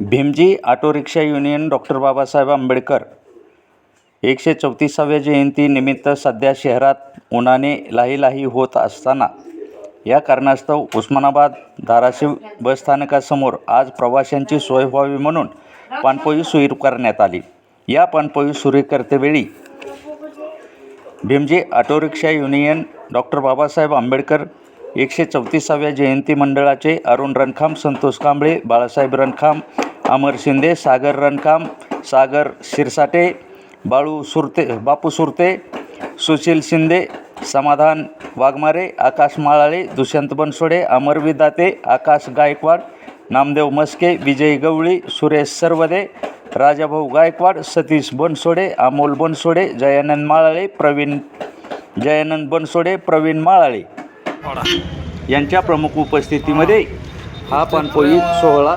Bhimji auto rickshaw union doctor Babasaheb Ambedkar. एकशे चौतीसाव्या जयंतीनिमित्त सध्या शहरात उन्हाने लाहीलाही होत असताना या कारणास्तव उस्मानाबाद धाराशिव बसस्थानकासमोर आज प्रवाशांची सोय व्हावी म्हणून पाणपोई सुरू करण्यात आली. या पाणपोई सुरू करतेवेळी Bhimji auto rickshaw union doctor Babasaheb Ambedkar एकशे चौतीसाव्या जयंती मंडळाचे अरुण रणखांब संतोष कांबळे बाळासाहेब रणखांब अमर शिंदे सागर रणखाम सागर शिरसाटे बाळू सुरते बापू सुरते सुशील शिंदे समाधान वाघमारे आकाश माळाळे दुष्यंत बनसोडे अमर विदाते आकाश गायकवाड नामदेव मस्के विजय गवळी सुरेश सरवदे राजाभाऊ गायकवाड सतीश बनसोडे अमोल बनसोडे जयानंद माळाळे प्रवीण जयानंद बनसोडे प्रवीण माळाळे. यांच्या प्रमुख उपस्थितीमध्ये हा पाणपोई सोहळा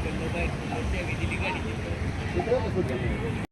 કરતો ભાઈ આવતે વિધિ લીગાડી